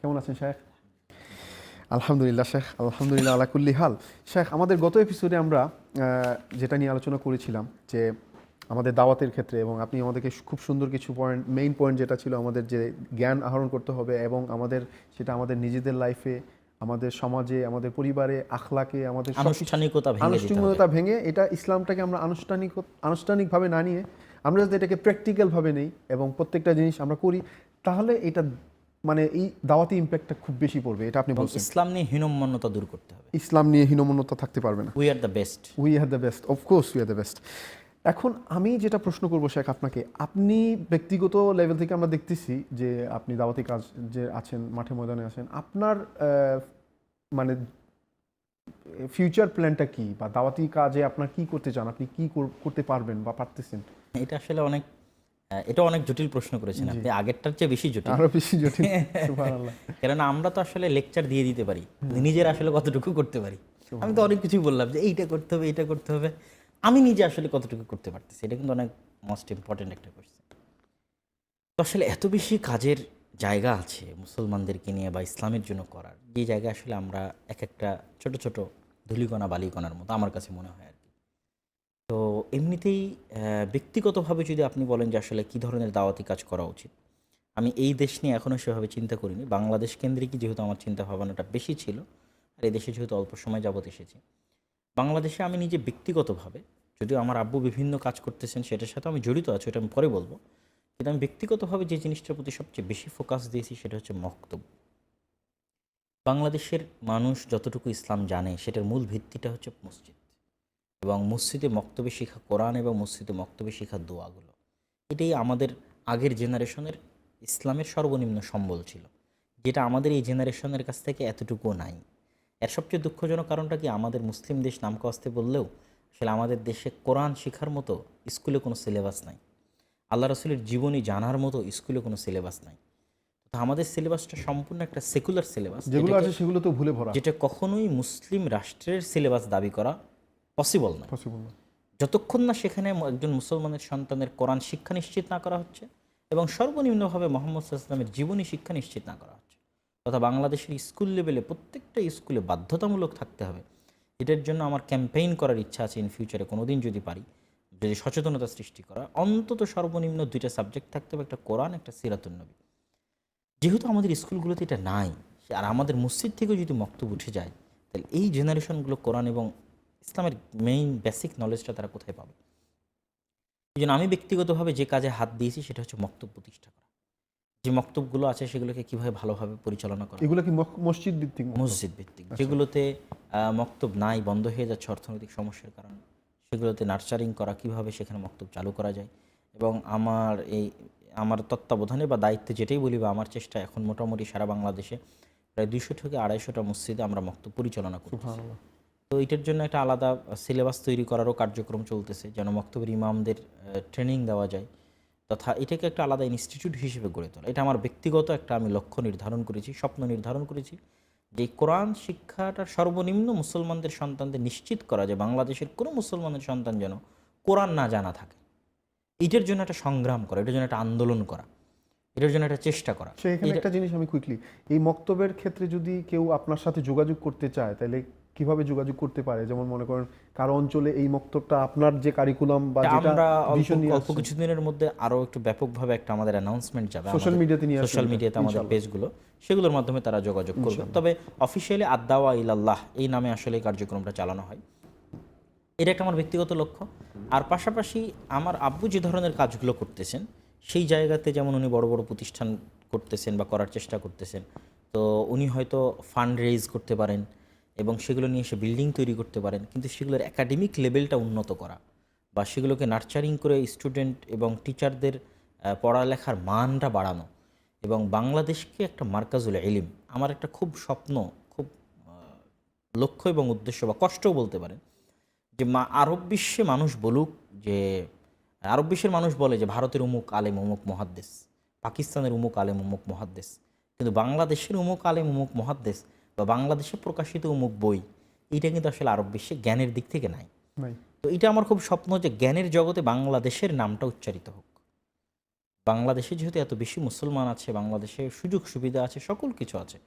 কেমন আছেন শেখ? আলহামদুলিল্লাহ শেখ আলহামদুলিল্লাহ আলা কুল্লি হাল। শেখ আমাদের গত এপিসোডে আমরা আহ, যেটা নিয়ে আলোচনা করেছিলাম যে আমাদের দাওয়াতের ক্ষেত্রে এবং আপনি আমাদেরকে খুব সুন্দর কিছু পয়েন্ট মেইন পয়েন্ট যেটা ছিল আমাদের যে জ্ঞান আহরণ করতে হবে এবং আমাদের সেটা আমাদের নিজেদের লাইফে আমাদের সমাজে আমাদের পরিবারে আখলাকে আমাদের আনুষ্ঠানিকতা আনুষ্ঠানিকতা ভেঙে এটা ইসলামটাকে আমরা আনুষ্ঠানিক আনুষ্ঠানিকভাবে না নিয়ে আমরা যদি এটাকে প্র্যাকটিক্যালভাবে নেই এবং প্রত্যেকটা জিনিস আমরা করি তাহলে এটা মানে এই দাওয়াতি ইম্প্যাক্টটা খুব বেশি পড়বে এটা আপনি বলছেন। ইসলাম নিয়ে হীনম্মন্যতা দূর করতে হবে। ইসলাম নিয়ে হীনমন্যতা থাকতে পারবে না। We are the best we are the best of course we are the best এখন আমি যেটা প্রশ্ন করব শেখ আপনাকে আপনি ব্যক্তিগত লেভেল থেকে আমরা দেখতেছি যে আপনি দাওয়াতি কাজ যে আছেন মাঠে ময়দানে আছেন আপনার মানে ফিউচার প্ল্যানটা কি? বা দাওয়াতি কাজে আপনার কি করতে চান? আপনি কি করতে পারবেন বা পারতেছেন? এটা আসলে অনেক এটা অনেক জটিল প্রশ্ন করেছেন আপনি আগেরটার চেয়ে বেশি জটিল। আরও বেশি জটিল সুবহানাল্লাহ। কেননা আমরা তো আসলে লেকচার দিয়ে দিতে পারি নিজের আসলে কতটুকু করতে পারি। আমি তো অনেক কিছুই বললাম যে এইটা করতে হবে এইটা করতে হবে। আমি নিজে আসলে কতটুকু করতে পারতেছি এটা কিন্তু অনেক মোস্ট ইম্পর্টেন্ট একটা কোয়েশ্চেন তো আসলে এত বেশি কাজের জায়গা আছে মুসলমানদেরকে নিয়ে বা ইসলামের জন্য করার যে জায়গায় আসলে আমরা এক একটা ছোট ছোট ধুলিকণা বালিকণার মতো আমার কাছে মনে হয় আর তো এমনিতেই ব্যক্তিগতভাবে যদি আপনি বলেন যে আসলে কী ধরনের দাওয়াতি কাজ করা উচিত, আমি এই দেশ নিয়ে এখনও সেভাবে চিন্তা করিনি। বাংলাদেশ কেন্দ্রিকই যেহেতু আমার চিন্তা ভাবনাটা বেশি ছিল, আর এই দেশে যেহেতু অল্প সময় যাবত এসেছি, বাংলাদেশে আমি নিজে ব্যক্তিগতভাবে, যদিও আমার আব্বু বিভিন্ন কাজ করতেছেন সেটার সাথে আমি জড়িত আছি, ওটা আমি পরে বলব, কিন্তু আমি ব্যক্তিগতভাবে যে জিনিসটার প্রতি সবচেয়ে বেশি ফোকাস দিয়েছি সেটা হচ্ছে মক্তব বাংলাদেশের মানুষ যতটুকু ইসলাম জানে, সেটার মূল ভিত্তিটা হচ্ছে মসজিদ। এবং মসজিদে মক্তবে শেখা কোরআন এবং মসজিদে মক্তবে শেখা দোয়াগুলো। এটাই আমাদের আগের জেনারেশনের ইসলামের সর্বনিম্ন সম্বল ছিল। যেটা আমাদের এই জেনারেশনের কাছ থেকে এতটুকুও নাই। এর সবচেয়ে দুঃখজনক কারণটা কি? আমাদের মুসলিম দেশ নামকে আসতে বললেও আসলে আমাদের দেশে কোরআন শেখার মতো স্কুলে কোনো সিলেবাস নাই। আল্লাহ রসুলের জীবনী জানার মতো স্কুলে কোনো সিলেবাস নাই। তো আমাদের সিলেবাসটা সম্পূর্ণ একটা সেকুলার সিলেবাস। যেগুলো আছে সেগুলো তো ভুলে ভরা। যেটা কখনোই মুসলিম রাষ্ট্রের সিলেবাস দাবি করা পসিবল নয় পসিবল না। যতক্ষণ না সেখানে একজন মুসলমানের সন্তানের কোরআন শিক্ষা নিশ্চিত না করা হচ্ছে এবং সর্বনিম্নভাবে মোহাম্মদ ইসলামের জীবনী শিক্ষা নিশ্চিত না করা হচ্ছে তথা বাংলাদেশের স্কুল লেভেলে প্রত্যেকটা স্কুলে বাধ্যতামূলক থাকতে হবে এটার জন্য আমার ক্যাম্পেইন করার ইচ্ছা আছে ইন ফিউচারে কোনো দিন যদি পারি যদি সচেতনতা সৃষ্টি করা অন্তত সর্বনিম্ন দুইটা সাবজেক্ট থাকতে হবে একটা কোরআন একটা সিরাতুন্নবী যেহেতু আমাদের স্কুলগুলোতে এটা নাই আর আমাদের মসজিদ থেকেও যদি মক্তব উঠে যায় তাহলে এই জেনারেশনগুলো কোরআন এবং ইসলামের মেইন বেসিক নলেজটা তারা কোথায় পাবে? এই জন্য আমি ব্যক্তিগতভাবে যে কাজে হাত দিয়েছি সেটা হচ্ছে মক্তব প্রতিষ্ঠা করা। যে মক্তবগুলো আছে সেগুলোকে কীভাবে ভালোভাবে পরিচালনা করা এগুলো কি মসজিদ ভিত্তিক মসজিদ ভিত্তিক যেগুলোতে আহ, মক্তব নাই বন্ধ হয়ে যাচ্ছে অর্থনৈতিক সমস্যার কারণে। সেগুলোতে নার্সারিং করা কীভাবে সেখানে মক্তব চালু করা যায়? এবং আমার এই আমার তত্ত্বাবধানে বা দায়িত্বে যেটাই বলি বা আমার চেষ্টা এখন মোটামুটি সারা বাংলাদেশে প্রায় দুইশো থেকে আড়াইশোটা মসজিদে আমরা মক্তব পরিচালনা করি সুবহানাল্লাহ। তো এটার জন্য একটা আলাদা সিলেবাস তৈরি করারও কার্যক্রম চলতেছে যেন মক্তবের ইমামদের ট্রেনিং দেওয়া যায় তথা এটাকে একটা আলাদা ইনস্টিটিউট হিসেবে গড়ে তোলা। এটা আমার ব্যক্তিগত একটা আমি লক্ষ্য নির্ধারণ করেছি স্বপ্ন নির্ধারণ করেছি যে কোরআন শিক্ষাটার সর্বনিম্ন মুসলমানদের সন্তানদের নিশ্চিত করা যে বাংলাদেশের কোনো মুসলমানের সন্তান যেন কোরআন না জানা থাকে। এটার জন্য একটা সংগ্রাম করা এটার জন্য একটা আন্দোলন করা এটার জন্য একটা চেষ্টা করা। সেখানে একটা জিনিস আমি কুইকলি এই মক্তবের ক্ষেত্রে যদি কেউ আপনার সাথে যোগাযোগ করতে চায় তাহলে কীভাবে যোগাযোগ করতে পারে? যেমন মনে করেন কারও অঞ্চলে এই মক্তবটা আপনার যে কারিকুলাম বা যেটা অল্প কিছুদিনের মধ্যে আরও একটু ব্যাপকভাবে একটা আমাদের অ্যানাউন্সমেন্ট যাবে সোশ্যাল মিডিয়াতে নিয়ে সোশ্যাল মিডিয়াতে আমাদের পেজগুলো সেগুলোর মাধ্যমে তারা যোগাযোগ করবে। তবে অফিসিয়ালি আদাওয়া ইলাল্লাহ এই নামে আসলে এই কার্যক্রমটা চালানো হয়। এটা একটা আমার ব্যক্তিগত লক্ষ্য। আর পাশাপাশি আমার আব্বু যে ধরনের কাজগুলো করতেছেন সেই জায়গাতে যেমন উনি বড় বড় প্রতিষ্ঠান করতেছেন বা করার চেষ্টা করতেছেন তো উনি হয়তো ফান্ড রেইজ করতে পারেন। এবং সেগুলো নিয়ে এসে বিল্ডিং তৈরি করতে পারেন। কিন্তু সেগুলোর একাডেমিক লেভেলটা উন্নত করা বা সেগুলোকে নার্চারিং করে স্টুডেন্ট এবং টিচারদের পড়ালেখার মানটা বাড়ানো। এবং বাংলাদেশকে একটা মার্কাজুল এলিম আমার একটা খুব স্বপ্ন, খুব লক্ষ্য এবং উদ্দেশ্য বা কষ্টও বলতে পারেন যে মা, আরব বিশ্বে মানুষ বলুক যে, আরব বিশ্বের মানুষ বলে যে ভারতের উমুক আলেম, উমুক মহাদ্দেশ, পাকিস্তানের উমুক আলেম, উমুক মহাদ্দেশ। কিন্তু বাংলাদেশের উমুক আলেম, উমুক মহাদ্দেশ বা বাংলাদেশে প্রকাশিত অমুক বই এটা কিন্তু আসলে আরব বিশ্বে জ্ঞানের দিক থেকে নাই। তো এটা আমার খুব স্বপ্ন যে জ্ঞানের জগতে বাংলাদেশের নামটা উচ্চারিত হোক। বাংলাদেশে যেহেতু এত বেশি মুসলমান আছে বাংলাদেশে সুযোগ সুবিধা আছে সকল কিছু আছে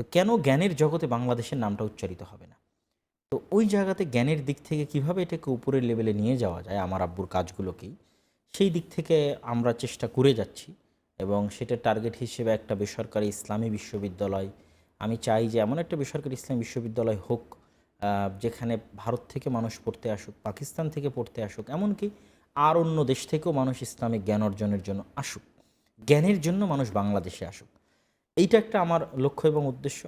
তো কেন জ্ঞানের জগতে বাংলাদেশের নামটা উচ্চারিত হবে না? তো ওই জায়গাতে জ্ঞানের দিক থেকে কীভাবে এটাকে উপরের লেভেলে নিয়ে যাওয়া যায় আমার আব্বুর কাজগুলোকেই সেই দিক থেকে আমরা চেষ্টা করে যাচ্ছি এবং সেটা টার্গেট হিসেবে একটা বেসরকারি ইসলামী বিশ্ববিদ্যালয় আমি চাই যে এমন একটা বেসরকারি ইসলামী বিশ্ববিদ্যালয় হোক যেখানে ভারত থেকে মানুষ পড়তে আসুক, পাকিস্তান থেকে পড়তে আসুক, এমনকি আর অন্য দেশ থেকেও মানুষ ইসলামিক জ্ঞান অর্জনের জন্য আসুক, জ্ঞানের জন্য মানুষ বাংলাদেশে আসুক। এইটা একটা আমার লক্ষ্য এবং উদ্দেশ্য।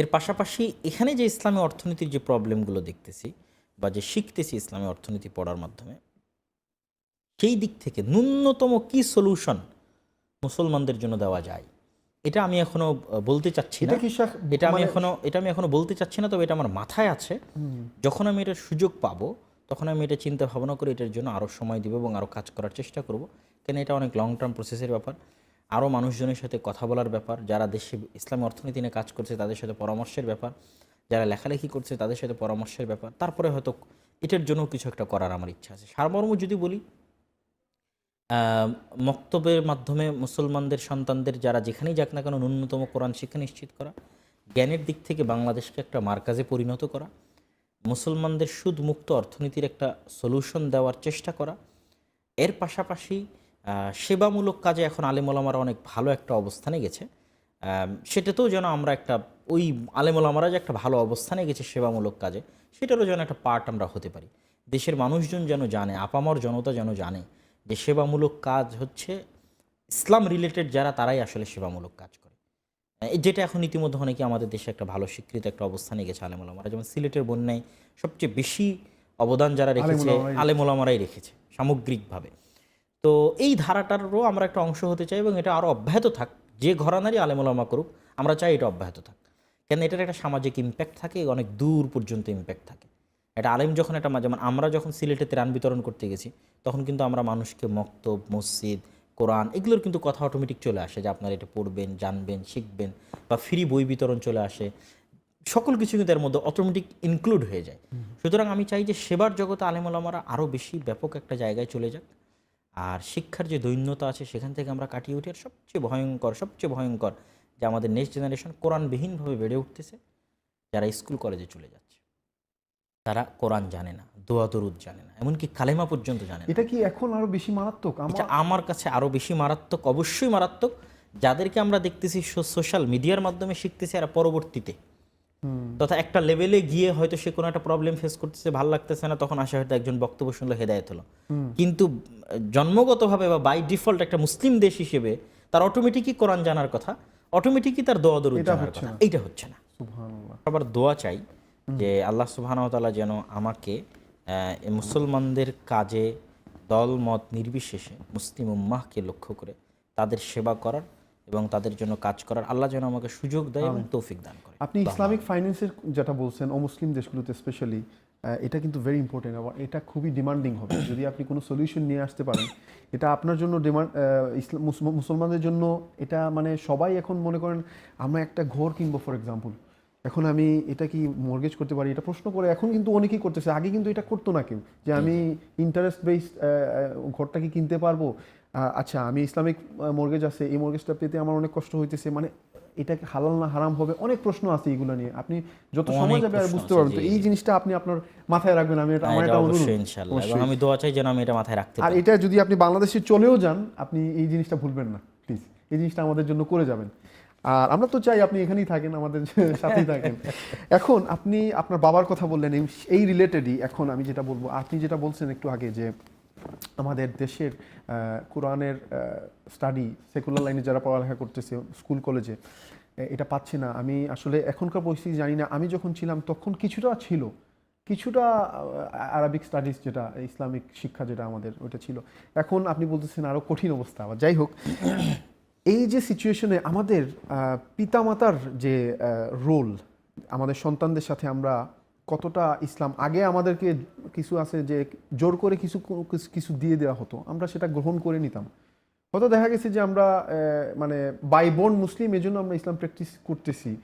এর পাশাপাশি এখানে যে ইসলামী অর্থনীতির যে প্রবলেমগুলো দেখতেছি বা যে শিখতেছি ইসলামী অর্থনীতি পড়ার মাধ্যমে, সেই দিক থেকে ন্যূনতম কি সলিউশন মুসলমানদের জন্য দেওয়া যায়? এটা আমি এখনও বলতে চাচ্ছি না। এটা আমি মানে- এখনও এটা আমি এখনও বলতে চাচ্ছি না তবে এটা আমার মাথায় আছে। যখন আমি এটার সুযোগ পাবো তখন আমি এটা চিন্তা ভাবনা করে এটার জন্য আরও সময় দিব এবং আরও কাজ করার চেষ্টা করব। কেন এটা অনেক লং টার্ম প্রসেসের ব্যাপার। আরও মানুষজনের সাথে কথা বলার ব্যাপার যারা দেশে ইসলামী অর্থনীতি নিয়ে কাজ করছে তাদের সাথে পরামর্শের ব্যাপার। যারা লেখালেখি করছে তাদের সাথে পরামর্শের ব্যাপার। তারপরে হয়তো এটার জন্য কিছু একটা করার আমার ইচ্ছা আছে। সারমর্ম যদি বলি মক্তবের মাধ্যমে মুসলমানদের সন্তানদের যারা যেখানেই যাক না কেন ন্যূনতম কোরআন শিক্ষা নিশ্চিত করা, জ্ঞানের দিক থেকে বাংলাদেশকে একটা মার্কাজে পরিণত করা, মুসলমানদের সুদ মুক্ত অর্থনীতির একটা সলিউশন দেওয়ার চেষ্টা করা। এর পাশাপাশি সেবামূলক কাজে এখন আলেমোলামারা অনেক ভালো একটা অবস্থানে গেছে। সেটাতেও যেন আমরা একটা, ওই আলেমোলামারা যে একটা ভালো অবস্থানে গেছে সেবামূলক কাজে, সেটারও যেন একটা পার্ট আমরা হতে পারি। দেশের মানুষজন যেন জানে, আপামর জনতা যেন জানে যে সেবামূলক কাজ হচ্ছে ইসলাম রিলেটেড যারা তারাই আসলে সেবামূলক কাজ করে। যেটা এখন ইতিমধ্যে অনেকে আমাদের দেশে একটা ভালো স্বীকৃত একটা অবস্থানে গেছে আলেমুলামারা যেমন সিলেটের বন্যায় সবচেয়ে বেশি অবদান যারা রেখেছে আলেমুলামারাই রেখেছে। সামগ্রিকভাবে। তো এই ধারাটারও আমরা একটা অংশ হতে চাই এবং এটা আরও অব্যাহত থাক। যে ঘরানারই আলেমুলামা করুক আমরা চাই এটা অব্যাহত থাক। কেন এটার একটা সামাজিক ইম্প্যাক্ট থাকে অনেক দূর পর্যন্ত ইম্প্যাক্ট থাকে। এটা আলেম যখন একটা যেমন আমরা যখন সিলেটে ত্রাণ বিতরণ করতে গেছি তখন কিন্তু আমরা মানুষকে মক্তব মসজিদ কোরআন এগুলোর কিন্তু কথা অটোমেটিক চলে আসে যে আপনারা এটা পড়বেন জানবেন শিখবেন বা ফ্রি বই বিতরণ চলে আসে। সকল কিছু কিন্তু এর মধ্যে অটোমেটিক ইনক্লুড হয়ে যায়। সুতরাং আমি চাই যে সেবার জগতে আলেমুলামারা আরও বেশি ব্যাপক একটা জায়গায় চলে যাক। আর শিক্ষার যে দৈন্যতা আছে সেখান থেকে আমরা কাটিয়ে উঠি। আর সবচেয়ে ভয়ঙ্কর সবচেয়ে ভয়ঙ্কর যে আমাদের নেক্সট জেনারেশন কোরআনবিহীনভাবে বেড়ে উঠতেছে যারা স্কুল কলেজে চলে যাচ্ছে। তারা কোরআন জানে না দোয়া দরুদ জানে না এমনকি কালেমা পর্যন্ত জানে না। এটা কি এখন আরও বেশি মারাত্মক? আমার কাছে আরও বেশি মারাত্মক অবশ্যই মারাত্মক। যাদেরকে আমরা দেখতেছি সোশ্যাল মিডিয়ার মাধ্যমে শিখতেছি আর পরবর্তীতে। তথা একটা লেভেলে গিয়ে হয়তো সে কোনো একটা প্রবলেম ফেস করতেছে ভালো লাগতেছে না তখন আসে হয়তো একজন বক্তব্য শুনলো হেদায়ত হলো। কিন্তু জন্মগতভাবে বা বাই ডিফল্ট একটা মুসলিম দেশ হিসেবে তার অটোমেটিকই কোরআন জানার কথা অটোমেটিকই তার দোয়া দরুদ এটা জানার হচ্ছে কথা। না। এইটা হচ্ছে না। আবার দোয়া চাই যে আল্লাহ সুবাহানতালা যেন আমাকে মুসলমানদের কাজে দল মত নির্বিশেষে মুসলিম উম্মাহকে লক্ষ্য করে তাদের সেবা করার এবং তাদের জন্য কাজ করার আল্লাহ যেন আমাকে সুযোগ দেয় এবং তৌফিক দান করে। আপনি ইসলামিক ফাইন্যান্সের যেটা বলছেন অমুসলিম দেশগুলোতে স্পেশালি এটা কিন্তু ভেরি ইম্পর্টেন্ট আবার এটা খুবই ডিমান্ডিং হবে। যদি আপনি কোনো সলিউশন নিয়ে আসতে পারেন এটা আপনার জন্য ডিমান্ড ইসলাম মুসলমানদের জন্য এটা মানে সবাই এখন মনে করেন আমরা একটা ঘর কিনবো ফর এক্সাম্পল এখন আমি এটা কি মর্গেজ করতে পারি? এটা প্রশ্ন করে এখন কিন্তু অনেকেই করতেছে। আগে কিন্তু এটা করতো না কেউ। যে আমি ইন্টারেস্ট বেসড ঘরটা কি কিনতে পারব? আচ্ছা আমি ইসলামিক মর্গেজ আছে। এই মর্গেজটা পেতে আমার অনেক কষ্ট হইতেছে। মানে এটা হালাল না হারাম হবে? অনেক প্রশ্ন আছে এগুলো নিয়ে। আপনি যত সময় যাবে আর বুঝতে পারবেন। তো এই জিনিসটা আপনি আপনার মাথায় রাখবেন। আমি এটা আমার এটা অনুরোধ। ইনশাল্লাহ এবং আমি দোয়া চাই যেন আমি এটা মাথায় রাখতে আর এটা যদি আপনি বাংলাদেশে চলেও যান আপনি এই জিনিসটা ভুলবেন না প্লিজ এই জিনিসটা আমাদের জন্য করে যাবেন। আর আমরা তো চাই আপনি এখানেই থাকেন, আমাদের সাথেই থাকেন। এখন আপনি আপনার বাবার কথা বললেন, এই- রিলেটেডই এখন আমি যেটা বলব, আপনি যেটা বলছেন একটু আগে যে আমাদের দেশের কোরআনের স্টাডি সেকুলার লাইনে যারা পড়ালেখা করতেছে স্কুল কলেজে এটা পাচ্ছে না। আমি আসলে এখনকার পরিস্থিতি জানি না। আমি যখন ছিলাম তখন কিছুটা ছিল। কিছুটা আরবিক স্টাডিজ যেটা, ইসলামিক শিক্ষা যেটা আমাদের ওটা ছিল। এখন আপনি বলতেছেন আরও কঠিন অবস্থা, আবার যাই হোক। এই যে সিচুয়েশনে আমাদের পিতামাতার যে রোল আমাদের সন্তানদের সাথে আমরা কতটা ইসলাম, আগে আমাদেরকে কিছু আছে যে জোর করে কিছু কিছু- দিয়ে দেওয়া হতো, আমরা সেটা গ্রহণ করে নিতাম। হয়তো দেখা গেছে যে আমরা মানে বাই বোন মুসলিম এই জন্য আমরা ইসলাম প্র্যাকটিস করতেছি।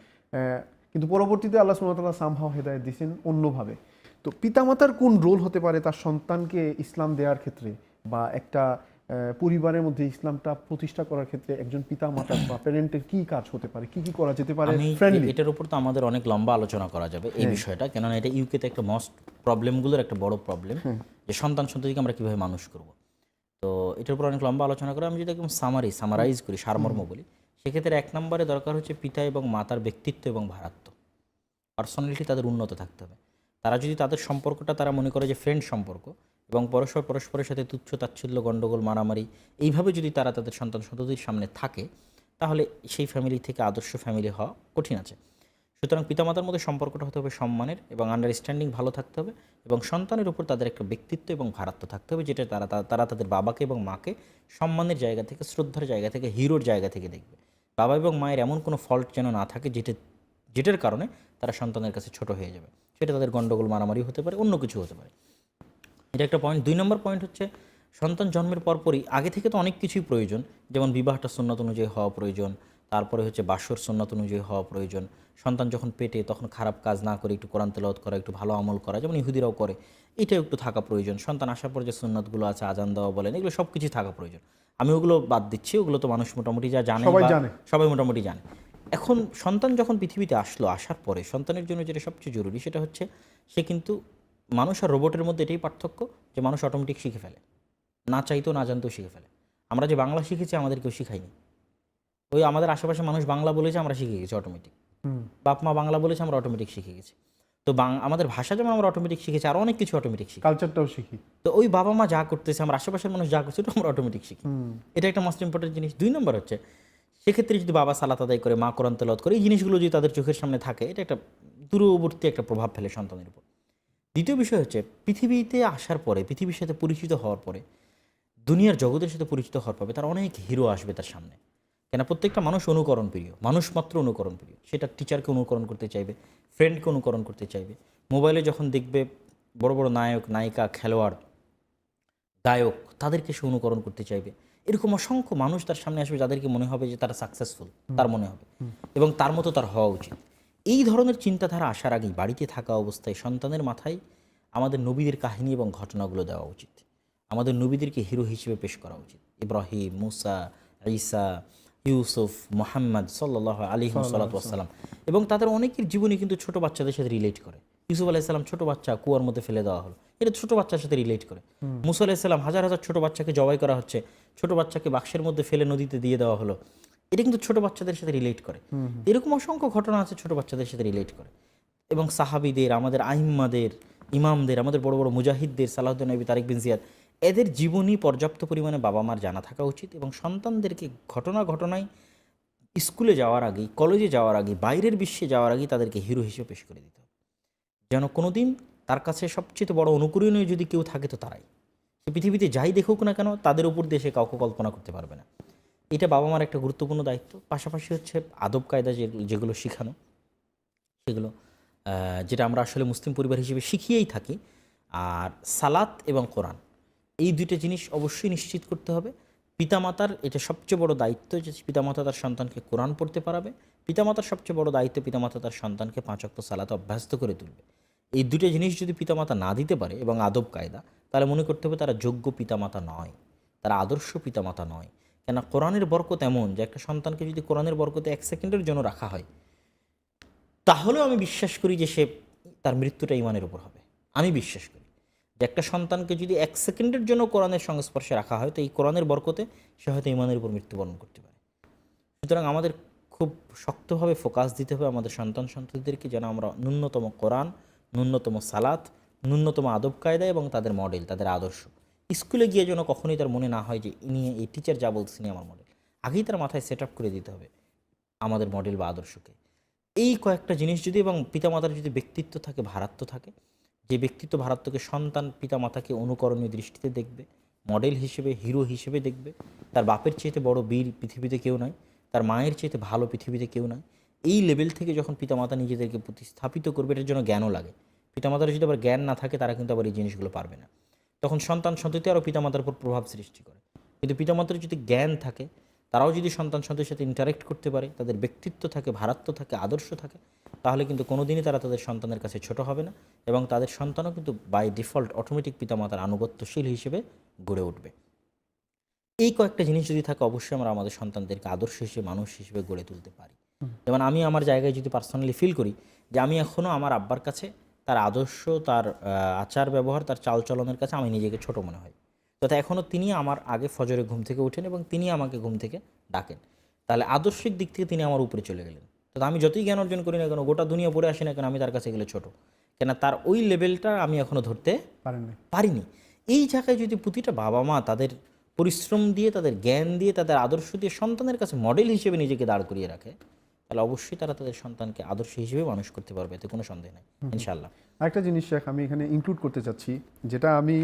কিন্তু পরবর্তীতে আল্লাহ সুমতাল্লাহ সামহাও হেদায়ত দিয়েছেন অন্যভাবে। তো পিতামাতার কোন রোল হতে পারে তার সন্তানকে ইসলাম দেওয়ার ক্ষেত্রে? বা একটা পরিবারের মধ্যে ইসলামটা প্রতিষ্ঠা করার ক্ষেত্রে একজন পিতা মাতা বা প্যারেন্টের কি কাজ হতে পারে? কি কি করা যেতে পারে ফ্রেন্ডলি এটার উপর তো আমাদের অনেক লম্বা আলোচনা করা যাবে এই বিষয়টা। কেননা এটা ইউকেতে একটা মস্ট প্রবলেমগুলোর একটা বড় প্রবলেম যে সন্তান সন্ততিকে আমরা কীভাবে মানুষ করব। তো এটার উপর অনেক লম্বা আলোচনা করে আমি যদি একদম সামারি সামারাইজ করি সারমর্ম বলি সেক্ষেত্রে এক নম্বরে দরকার হচ্ছে পিতা এবং মাতার ব্যক্তিত্ব এবং ভারাত্ম। পার্সোনালিটি তাদের উন্নত থাকতে হবে। তারা যদি তাদের সম্পর্কটা তারা মনে করে যে ফ্রেন্ড সম্পর্ক এবং পরস্পর পরস্পরের সাথে তুচ্ছ তাচ্ছল্য গণ্ডগোল মারামারি এইভাবে যদি তারা তাদের সন্তান সন্ততির সামনে থাকে, তাহলে সেই ফ্যামিলি থেকে আদর্শ ফ্যামিলি হওয়া কঠিন আছে। সুতরাং পিতামাতার মধ্যে সম্পর্কটা হতে হবে সম্মানের এবং আন্ডারস্ট্যান্ডিং ভালো থাকতে হবে এবং সন্তানের উপর তাদের একটা ব্যক্তিত্ব এবং ভারাত্ম থাকতে হবে, যেটা তারা তারা তাদের বাবাকে এবং মাকে সম্মানের জায়গা থেকে, শ্রদ্ধার জায়গা থেকে, হিরোর জায়গা থেকে দেখবে। বাবা এবং মায়ের এমন কোনো ফল্ট যেন না থাকে, যেটা যেটার কারণে তারা সন্তানের কাছে ছোট হয়ে যাবে। সেটা তাদের গণ্ডগোল মারামারি হতে পারে, অন্য কিছু হতে পারে। এটা একটা পয়েন্ট দুই নম্বর পয়েন্ট হচ্ছে সন্তান জন্মের পরপরই আগে থেকে তো অনেক কিছুই প্রয়োজন। যেমন বিবাহটা সুন্নত অনুযায়ী হওয়া প্রয়োজন তারপরে হচ্ছে বাসর সুন্নত অনুযায়ী হওয়া প্রয়োজন। সন্তান যখন পেটে তখন খারাপ কাজ না করে একটু কোরআন তেলাওয়াত করা একটু ভালো আমল করা যেমন ইহুদিরাও করে এটাও একটু থাকা প্রয়োজন। সন্তান আসার পর যে সুন্নতগুলো আছে আজান দেওয়া বলেন এগুলো সব কিছুই থাকা প্রয়োজন। আমি ওগুলো বাদ দিচ্ছি ওগুলো তো মানুষ মোটামুটি যা জানে। সবাই মোটামুটি জানে। এখন সন্তান যখন পৃথিবীতে আসলো আসার পরে সন্তানের জন্য যেটা সবচেয়ে জরুরি সেটা হচ্ছে সে কিন্তু মানুষ আর রোবটের মধ্যে এটাই পার্থক্য যে মানুষ অটোমেটিক শিখে ফেলে। না চাইতেও না জানতেও শিখে ফেলে। আমরা যে বাংলা শিখেছি আমাদের কেউ শিখাইনি ওই আমাদের আশেপাশে মানুষ বাংলা বলেছে আমরা শিখে গেছি অটোমেটিক হুম। বাপ মা বাংলা বলেছে আমরা অটোমেটিক শিখে গেছি। তো বাং- আমাদের ভাষা যেমন আমরা অটোমেটিক শিখেছি আর অনেক কিছু অটোমেটিক শিখি কালচারটাও শিখি। তো ওই বাবা মা যা করতেছে আমার আশেপাশের মানুষ যা করছে ওটা আমরা অটোমেটিক শিখি। এটা একটা মোস্ট ইম্পর্টেন্ট জিনিস। দুই নম্বর হচ্ছে সেক্ষেত্রে যদি বাবা সালাত আদায় করে মা কোরআন করে এই জিনিসগুলো যদি তাদের চোখের সামনে থাকে এটা একটা দূরবর্তী একটা প্রভাব ফেলে সন্তানের উপর। দ্বিতীয় বিষয় হচ্ছে পৃথিবীতে আসার পরে পৃথিবীর সাথে পরিচিত হওয়ার পরে দুনিয়ার জগতের সাথে পরিচিত হওয়ার পরে তার অনেক হিরো আসবে তার সামনে। কেন প্রত্যেকটা মানুষ অনুকরণ প্রিয় মানুষ মাত্র অনুকরণ প্রিয়। সেটা টিচারকে অনুকরণ করতে চাইবে ফ্রেন্ডকে অনুকরণ করতে চাইবে। মোবাইলে যখন দেখবে বড় বড় নায়ক নায়িকা খেলোয়াড় গায়ক তাদেরকে সে অনুকরণ করতে চাইবে। এরকম অসংখ্য মানুষ তার সামনে আসবে যাদেরকে মনে হবে যে তারা সাকসেসফুল তার মনে হবে। এবং তার মতো তার হওয়া উচিত। এই ধরনের চিন্তাধারা আসার আগেই বাড়িতে থাকা অবস্থায় সন্তানের মাথায় আমাদের নবীদের কাহিনী এবং ঘটনাগুলো দেওয়া উচিত। আমাদের নবীদেরকে হিরো হিসেবে পেশ করা উচিত। ইব্রাহিম মুসা ঈসা ইউসুফ মোহাম্মদ সাল্লাহ আলী সাল্লাম এবং তাদের অনেকের জীবনী কিন্তু ছোট বাচ্চাদের সাথে রিলেট করে। ইউসুফ আলাইসাল্লাম ছোট বাচ্চা কুয়ার মধ্যে ফেলে দেওয়া হলো। এটা ছোট বাচ্চার সাথে রিলেট করে। মুসা আলাইসাল্লাম হাজার হাজার ছোট বাচ্চাকে জবাই করা হচ্ছে। ছোট বাচ্চাকে বাক্সের মধ্যে ফেলে নদীতে দিয়ে দেওয়া হলো। এটা কিন্তু ছোট বাচ্চাদের সাথে রিলেট করে। এরকম অসংখ্য ঘটনা আছে ছোট বাচ্চাদের সাথে রিলেট করে। এবং সাহাবিদের আমাদের আহিম্মাদের ইমামদের আমাদের বড় বড় মুজাহিদদের সালাউদ্দিন নবী তারিক বিন জিয়াদ এদের জীবনী পর্যাপ্ত পরিমাণে বাবা মার জানা থাকা উচিত এবং সন্তানদেরকে ঘটনা ঘটনায় স্কুলে যাওয়ার আগেই কলেজে যাওয়ার আগে বাইরের বিশ্বে যাওয়ার আগেই তাদেরকে হিরো হিসেবে পেশ করে দিতে হবে। যেন কোনোদিন তার কাছে সবচেয়ে বড় অনুকরণীয় যদি কেউ থাকে তো তারাই। সে পৃথিবীতে যাই দেখুক না কেন তাদের উপর দিয়ে সে কাউকে কল্পনা করতে পারবে না। এটা বাবা মার একটা গুরুত্বপূর্ণ দায়িত্ব। পাশাপাশি হচ্ছে আদব কায়দা যেগুলো শেখানো, সেগুলো যেটা আমরা আসলে মুসলিম পরিবার হিসেবে শিখিয়েই থাকি। আর সালাত এবং কোরআন, এই দুইটা জিনিস অবশ্যই নিশ্চিত করতে হবে। পিতামাতার এটা সবচেয়ে বড় দায়িত্ব যে পিতামাতা তার সন্তানকে কোরআন পড়তে পারাবে। পিতামাতার সবচেয়ে বড় দায়িত্ব পিতামাতা তার সন্তানকে পাঁচ অক্ত সালাতে অভ্যস্ত করে তুলবে। এই দুটো জিনিস যদি পিতামাতা না দিতে পারে এবং আদব কায়দা, তাহলে মনে করতে হবে তারা যোগ্য পিতামাতা নয়, তারা আদর্শ পিতামাতা নয়। কেন কোরআনের বরকত এমন যে একটা সন্তানকে যদি কোরআনের বরকতে এক সেকেন্ডের জন্য রাখা হয়, তাহলেও আমি বিশ্বাস করি যে সে তার মৃত্যুটা ইমানের উপর হবে। আমি বিশ্বাস করি যে একটা সন্তানকে যদি এক সেকেন্ডের জন্য কোরআনের সংস্পর্শে রাখা হয়, তো এই কোরআনের বরকতে সে হয়তো ইমানের উপর মৃত্যুবরণ করতে পারে। সুতরাং আমাদের খুব শক্তভাবে ফোকাস দিতে হবে আমাদের সন্তান সন্ততিদেরকে যেন আমরা ন্যূনতম কোরআন, ন্যূনতম সালাত, ন্যূনতম আদব কায়দা এবং তাদের মডেল, তাদের আদর্শ। স্কুলে গিয়ে যেন কখনোই তার মনে না হয় যে নিয়ে এই টিচার যা বলছেন আমার মডেল আগেই তার মাথায় সেট আপ করে দিতে হবে আমাদের মডেল বা আদর্শকে। এই কয়েকটা জিনিস যদি এবং পিতামাতার যদি ব্যক্তিত্ব থাকে, ভারাত্ম থাকে, যে ব্যক্তিত্ব ভারাত্মকে সন্তান পিতামাতাকে অনুকরণীয় দৃষ্টিতে দেখবে মডেল হিসেবে হিরো হিসেবে দেখবে, তার বাপের চেয়েতে বড় বীর পৃথিবীতে কেউ নাই তার মায়ের চেয়েতে ভালো পৃথিবীতে কেউ নাই এই লেভেল থেকে যখন পিতামাতা নিজেদেরকে প্রতিস্থাপিত করবে, এটার জন্য জ্ঞানও লাগে। পিতামাতার যদি আবার জ্ঞান না থাকে, তারা কিন্তু আবার এই জিনিসগুলো পারবে না। তখন সন্তান সন্ততি আরও পিতামাতার উপর প্রভাব সৃষ্টি করে। কিন্তু পিতামাতার যদি জ্ঞান থাকে তারাও যদি সন্তান সন্তানের সাথে ইন্টারেক্ট করতে পারে তাদের ব্যক্তিত্ব থাকে ভারাত্ম থাকে আদর্শ থাকে তাহলে কিন্তু কোনোদিনই তারা তাদের সন্তানের কাছে ছোট হবে না এবং তাদের সন্তানও কিন্তু বাই ডিফল্ট অটোমেটিক পিতামাতার আনুগত্যশীল হিসেবে গড়ে উঠবে। এই কয়েকটা জিনিস যদি থাকে অবশ্যই আমরা আমাদের সন্তানদেরকে আদর্শ হিসেবে মানুষ হিসেবে গড়ে তুলতে পারি। যেমন আমি আমার জায়গায় যদি পার্সোনালি ফিল করি যে আমি এখনও আমার আব্বার কাছে তার আদর্শ তার আচার ব্যবহার তার চালচলনের কাছে আমি নিজেকে ছোট মনে হয়। তথা এখনও তিনি আমার আগে ফজরে ঘুম থেকে ওঠেন এবং তিনি আমাকে ঘুম থেকে ডাকেন। তাহলে আদর্শিক দিক থেকে তিনি আমার উপরে চলে গেলেন। তো আমি যতই জ্ঞান অর্জন করি না কেন গোটা দুনিয়া পড়ে আসি না কেন আমি তার কাছে গেলে ছোট। কেন তার ওই লেভেলটা আমি এখনও ধরতে পারেন পারিনি। এই জায়গায় যদি প্রতিটা বাবা মা তাদের পরিশ্রম দিয়ে তাদের জ্ঞান দিয়ে তাদের আদর্শ দিয়ে সন্তানের কাছে মডেল হিসেবে নিজেকে দাঁড় করিয়ে রাখে তাহলে অবশ্যই তারা তাদের সন্তানকে আদর্শ হিসেবে মানুষ করতে পারবে এতে কোনো সন্দেহ নেই ইনশাল্লাহ আরেকটা জিনিস শেখ আমি এখানে ইনক্লুড করতে চাচ্ছি যেটা আমি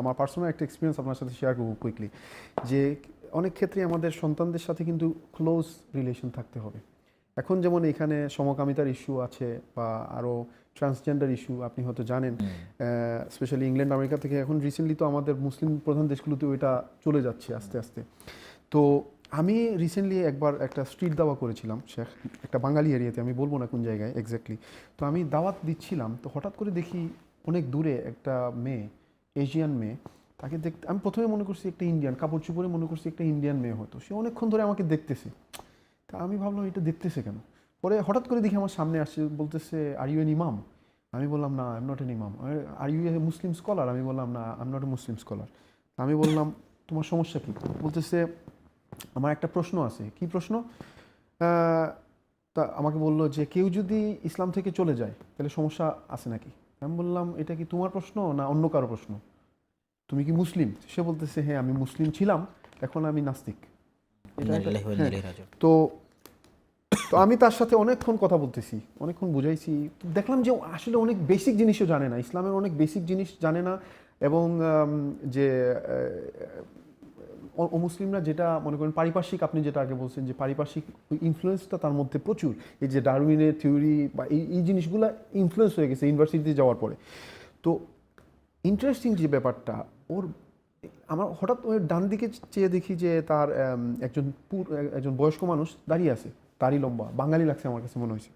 আমার পার্সোনাল একটা এক্সপিরিয়েন্স আপনার সাথে শেয়ার করব কুইকলি যে অনেক ক্ষেত্রে আমাদের সন্তানদের সাথে কিন্তু ক্লোজ রিলেশন থাকতে হবে। এখন যেমন এখানে সমকামিতার ইস্যু আছে বা আরও ট্রান্সজেন্ডার ইস্যু আপনি হয়তো জানেন স্পেশালি ইংল্যান্ড আমেরিকা থেকে এখন রিসেন্টলি তো আমাদের মুসলিম প্রধান দেশগুলোতেও এটা চলে যাচ্ছে আস্তে আস্তে। তো আমি রিসেন্টলি একবার একটা স্ট্রিট দাওয়া করেছিলাম, শেখ, একটা বাঙালি এরিয়াতে আমি বলব না কোন জায়গায় এক্স্যাক্টলি তো আমি দাওয়াত দিচ্ছিলাম, তো হঠাৎ করে দেখি অনেক দূরে একটা মেয়ে এশিয়ান মেয়ে, তাকে দেখতে, আমি প্রথমে মনে করছি একটা ইন্ডিয়ান কাপড় চুপড়ে মনে করছি একটা ইন্ডিয়ান মেয়ে হতো সে অনেকক্ষণ ধরে আমাকে দেখতেছে। তা আমি ভাবলাম, এটা দেখতেছে কেন? পরে হঠাৎ করে দেখি আমার সামনে আসছে, বলতেছে আর ইউ এন ইমাম আমি বললাম, না আই এম নট এন ইমাম are U A Muslim scholar আমি বললাম, না I am not a Muslim scholar আমি বললাম, তোমার সমস্যা কী? বলতেছে আমার একটা প্রশ্ন আছে। কি প্রশ্ন? তা আমাকে বলল যে কেউ যদি ইসলাম থেকে চলে যায় তাহলে সমস্যা আছে নাকি? আমি বললাম এটা কি তোমার প্রশ্ন না অন্য কারও প্রশ্ন? তুমি কি মুসলিম? সে বলতেছে হ্যাঁ আমি মুসলিম ছিলাম এখন আমি নাস্তিক। রাজিউন। তো তো আমি তার সাথে অনেকক্ষণ কথা বলতেছি অনেকক্ষণ বুঝাইছি। দেখলাম যে আসলে অনেক বেসিক জিনিসও জানে না ইসলামের অনেক বেসিক জিনিস জানে না এবং যে অমুসলিমরা যেটা মনে করেন পারিপার্শ্বিক, আপনি যেটা আগে বলছেন যে পারিপার্শ্বিক ইনফ্লুয়েন্সটা তার মধ্যে প্রচুর। এই যে ডারউইনের থিওরি বা এই এই জিনিসগুলো ইনফ্লুয়েন্স হয়ে গেছে ইউনিভার্সিটিতে যাওয়ার পরে। তো ইন্টারেস্টিং যে ব্যাপারটা, ওর আমার হঠাৎ ওই ডান দিকে চেয়ে দেখি যে তার একজন পুর- একজন বয়স্ক মানুষ দাঁড়িয়ে আছে তারই লম্বা, বাঙালি লাগছে আমার কাছে মনে হয়েছে।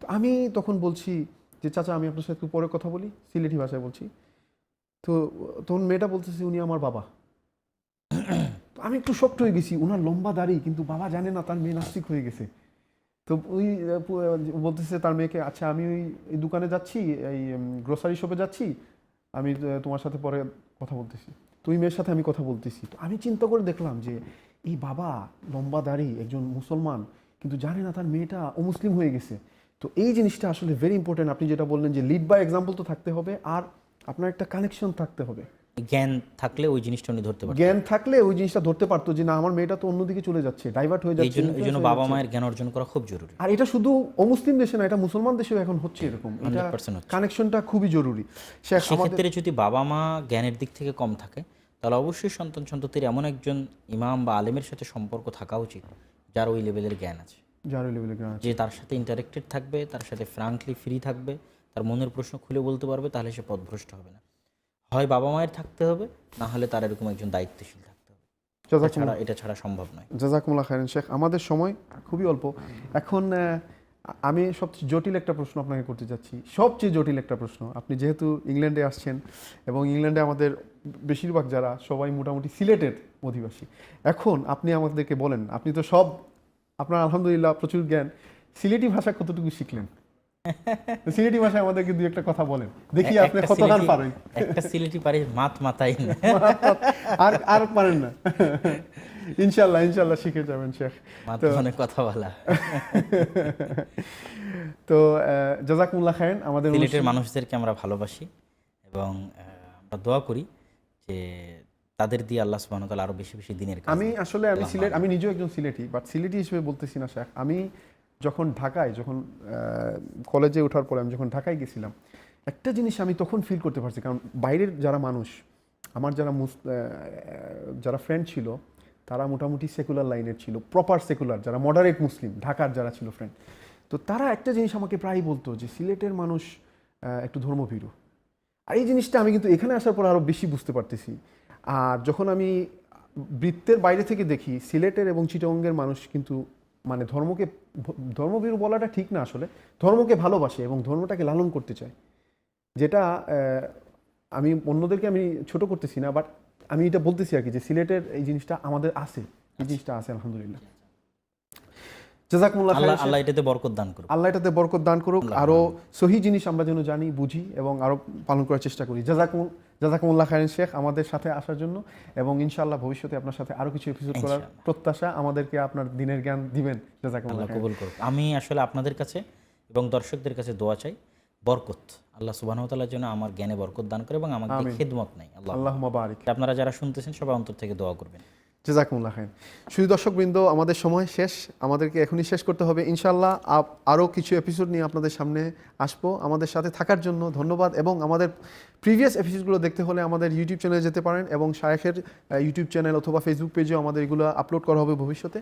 তো আমি তখন বলছি যে, চাচা, আমি আপনার সাথে একটু পরে কথা বলি, সিলেটি ভাষায় বলছি। তো, তখন মেয়েটা বলতেছে, উনি আমার বাবা। আমি একটু শক্ট হয়ে গেছি। ওনার লম্বা দাড়ি, কিন্তু বাবা জানে না তার মেয়ে নাস্তিক হয়ে গেছে। তো ওই বলতেছে তার মেয়েকে আচ্ছা আমি ওই দোকানে যাচ্ছি, এই গ্রোসারি শপে যাচ্ছি, আমি তোমার সাথে পরে কথা বলতেছি। তুই মেয়ের সাথে আমি কথা বলতেছি। তো আমি চিন্তা করে দেখলাম যে, এই বাবা, লম্বা দাড়ি, একজন মুসলমান, কিন্তু জানে না তার মেয়েটা অমুসলিম হয়ে গেছে। তো এই জিনিসটা আসলে ভেরি ইম্পর্টেন্ট আপনি যেটা বললেন যে লিড বাই এক্সাম্পল তো থাকতে হবে, আর আপনার একটা কানেকশন থাকতে হবে। জ্ঞান থাকলে ওই জিনিসটা উনি ধরতে জ্ঞান থাকলে ওই জিনিসটা ধরতে পারতো যে না আমার মেয়েটা তো অন্যদিকে চলে যাচ্ছে ডাইভার্ট হয়ে যাচ্ছে এই জন্য বাবা মায়ের জ্ঞান অর্জন করা খুব জরুরি। আর এটা শুধু অমুসলিম দেশে না এটা মুসলমান দেশেও এখন হচ্ছে এরকম। এটা কানেকশনটা খুবই জরুরি। সেক্ষেত্রে যদি বাবা মা জ্ঞানের দিক থেকে কম থাকে তাহলে অবশ্যই সন্তান সন্ততির এমন একজন ইমাম বা আলেমের সাথে সম্পর্ক থাকা উচিত যার ওই লেভেলের জ্ঞান আছে। যার লেভেলে গ্রাম যে তার সাথে ইন্টারেক্টেড থাকবে তার সাথে ফ্রাঙ্কলি ফ্রি থাকবে তার মনের প্রশ্ন খুলে বলতে পারবে তাহলে সে পথভ্রষ্ট হবে না। হয় বাবা মায়ের থাকতে হবে না হলে তার এরকম একজন দায়িত্বশীল থাকতে হবে। ছাড়া এটা ছাড়া সম্ভব নয়। জাজাকুমুল্লাহ খায়রান শেখ আমাদের সময় খুবই অল্প। এখন আমি সবচেয়ে জটিল একটা প্রশ্ন আপনাকে করতে যাচ্ছি। সবচেয়ে জটিল একটা প্রশ্ন। আপনি যেহেতু ইংল্যান্ডে আসছেন এবং ইংল্যান্ডে আমাদের বেশিরভাগ যারা সবাই মোটামুটি সিলেটের অধিবাসী। এখন আপনি আমাদেরকে বলেন আপনি তো সব আপনার আলহামদুলিল্লাহ প্রচুর জ্ঞান সিলেটি ভাষা কতটুকু শিখলেন? সিলেটি ভাষায় আমাদেরকে দুই একটা কথা বলেন। দেখি আপনি কতখান পারেন। একটা সিলেটি পারে মাত মাথায় আর আর পারেন না। ইনশাল্লাহ ইনশাল্লাহ শিখে যাবেন শেখ। মাত মানে কথা বলা। তো জাজাকুমুল্লাহ খায়েন আমাদের সিলেটের মানুষদেরকে আমরা ভালোবাসি এবং আমরা দোয়া করি যে তাদের দিয়ে আল্লাহ সুবহানাহু ওয়া তাআলা আরও বেশি বেশি দিনের কাজ আমি আসলে আমি সিলেট আমি নিজেও একজন সিলেটি বাট সিলেটি হিসেবে বলতেছি না শেখ। আমি যখন ঢাকায়, যখন কলেজে ওঠার পরে আমি যখন ঢাকায় গেছিলাম, একটা জিনিস আমি তখন ফিল করতে পারছি। কারণ বাইরের যারা মানুষ, আমার যারা মুস যারা ফ্রেন্ড ছিল, তারা মোটামুটি সেকুলার লাইনের ছিল প্রপার সেকুলার যারা মডারেট মুসলিম, ঢাকার যারা ছিল ফ্রেন্ড তো তারা একটা জিনিস আমাকে প্রায়ই বলতো যে, সিলেটের মানুষ একটু ধর্মভীরু। আর এই জিনিসটা আমি কিন্তু এখানে আসার পর আরও বেশি বুঝতে পারতেছি। আর যখন আমি বৃত্তের বাইরে থেকে দেখি, সিলেটের এবং চিটঙ্গের মানুষ কিন্তু মানে ধর্মকে, ধর্মভীরু বলাটা ঠিক না আসলে, ধর্মকে ভালোবাসে এবং ধর্মটাকে লালন করতে চায়। যেটা আমি অন্যদেরকে আমি ছোট করতেছি না বাট আমি এটা বলতেছি আর কি যে সিলেটের এই জিনিসটা আমাদের আছে। এই জিনিসটা আছে, আলহামদুলিল্লাহ। জাজাকুমুল্লাহ আল্লাহ আল্লাহ এটাতে বরকত দান করুন আল্লাহ এটাতে বরকত দান করুক। আরও সহি জিনিস আমরা যেন জানি বুঝি এবং আরও পালন করার চেষ্টা করি। জাজাকুম জাজাকুমুল্লাহ শেখ আমাদের সাথে আসার জন্য এবং ইনশাআল্লাহ ভবিষ্যতে আপনার সাথে আরও কিছু এপিসোড করার প্রত্যাশা আমাদেরকে আপনার দিনের জ্ঞান দিবেন। জাজাকুমুল্লাহ কবুল করুক। আমি আসলে আপনাদের কাছে এবং দর্শকদের কাছে দোয়া চাই বরকত। আল্লাহ সুবাহতাল্লার জন্য আমার জ্ঞানে বরকত দান করে এবং আমাকে খেদমত নাই। আল্লাহ বারিক। আপনারা যারা শুনতেছেন সবাই অন্তর থেকে দোয়া করবেন। জাজাকুমুল্লাহ খান শুধু দর্শকবৃন্দ, আমাদের সময় শেষ। আমাদেরকে এখনই শেষ করতে হবে ইনশাল্লাহ আরও কিছু এপিসোড নিয়ে আপনাদের সামনে আসব। আমাদের সাথে থাকার জন্য ধন্যবাদ এবং আমাদের প্রিভিয়াস এপিসোডগুলো দেখতে হলে আমাদের ইউটিউব চ্যানেলে যেতে পারেন এবং শায়েখের ইউটিউব চ্যানেল অথবা ফেসবুক পেজেও আমাদের এগুলো আপলোড করা হবে ভবিষ্যতে।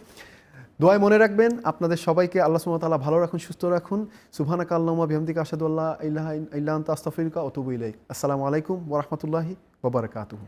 দোয়ায় মনে রাখবেন, আপনাদের সবাইকে আল্লাহ সুমতাল্লাহ ভালো রাখুন, সুস্থ রাখুন। সুবহানাকা আল্লাহুম্মা বিহামদিকা আশহাদু আল্লা ইলাহা ইল্লা আনতা আস্তাগফিরুকা ওয়া আতুবু ইলাইক। আসসালামু আলাইকুম ওয়া রাহমাতুল্লাহি ওয়া বারাকাতুহু।